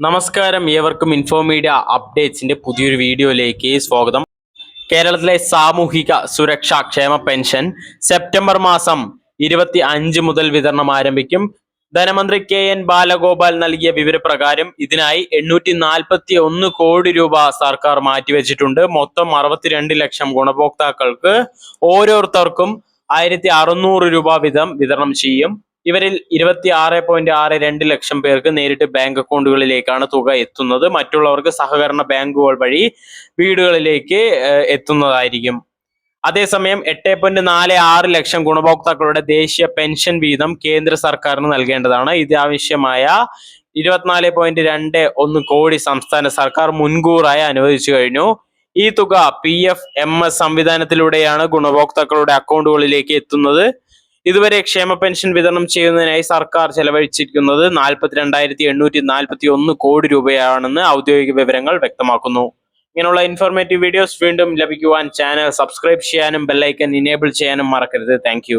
നമസ്കാരം. ഏവർക്കും ഇൻഫോമീഡിയ അപ്ഡേറ്റ്സിന്റെ പുതിയൊരു വീഡിയോയിലേക്ക് സ്വാഗതം. കേരളത്തിലെ സാമൂഹിക സുരക്ഷാ ക്ഷേമ പെൻഷൻ സെപ്റ്റംബർ മാസം ഇരുപത്തി അഞ്ച് മുതൽ വിതരണം ആരംഭിക്കും. ധനമന്ത്രി കെ എൻ ബാലഗോപാൽ നൽകിയ വിവരപ്രകാരം ഇതിനായി എണ്ണൂറ്റി നാൽപ്പത്തി ഒന്ന് കോടി രൂപ സർക്കാർ മാറ്റിവെച്ചിട്ടുണ്ട്. മൊത്തം അറുപത്തിരണ്ട് ലക്ഷം ഗുണഭോക്താക്കൾക്ക് ഓരോരുത്തർക്കും ആയിരത്തി അറുന്നൂറ് രൂപ വീതം വിതരണം ചെയ്യും. ഇവരിൽ ഇരുപത്തി ആറ് പോയിന്റ് ആറ് രണ്ട് ലക്ഷം പേർക്ക് നേരിട്ട് ബാങ്ക് അക്കൗണ്ടുകളിലേക്കാണ് തുക എത്തുന്നത്. മറ്റുള്ളവർക്ക് സഹകരണ ബാങ്കുകൾ വഴി വീടുകളിലേക്ക് എത്തുന്നതായിരിക്കും. അതേസമയം എട്ട് പോയിന്റ് നാല് ആറ് ലക്ഷം ഗുണഭോക്താക്കളുടെ ദേശീയ പെൻഷൻ വീതം കേന്ദ്ര സർക്കാരിന് നൽകേണ്ടതാണ്. ഇത് ആവശ്യമായ ഇരുപത്തിനാല് പോയിന്റ് രണ്ട് ഒന്ന് കോടി സംസ്ഥാന സർക്കാർ മുൻകൂറായി അനുവദിച്ചു കഴിഞ്ഞു. ഈ തുക പി എഫ് എം എസ് സംവിധാനത്തിലൂടെയാണ് ഗുണഭോക്താക്കളുടെ അക്കൗണ്ടുകളിലേക്ക് എത്തുന്നത്. ഇതുവരെ ക്ഷേമ പെൻഷൻ വിതരണം ചെയ്യുന്നതിനായി സർക്കാർ ചെലവഴിച്ചിരിക്കുന്നത് നാൽപ്പത്തിരണ്ടായിരത്തി എണ്ണൂറ്റി നാൽപ്പത്തി ഒന്ന് കോടി രൂപയാണെന്ന് ഔദ്യോഗിക വിവരങ്ങൾ വ്യക്തമാക്കുന്നു. ഇങ്ങനെയുള്ള ഇൻഫോർമേറ്റീവ് വീഡിയോസ് വീണ്ടും ലഭിക്കുവാൻ ചാനൽ സബ്സ്ക്രൈബ് ചെയ്യാനും ബെല്ലൈക്കൻ ഇനേബിൾ ചെയ്യാനും മറക്കരുത്. താങ്ക്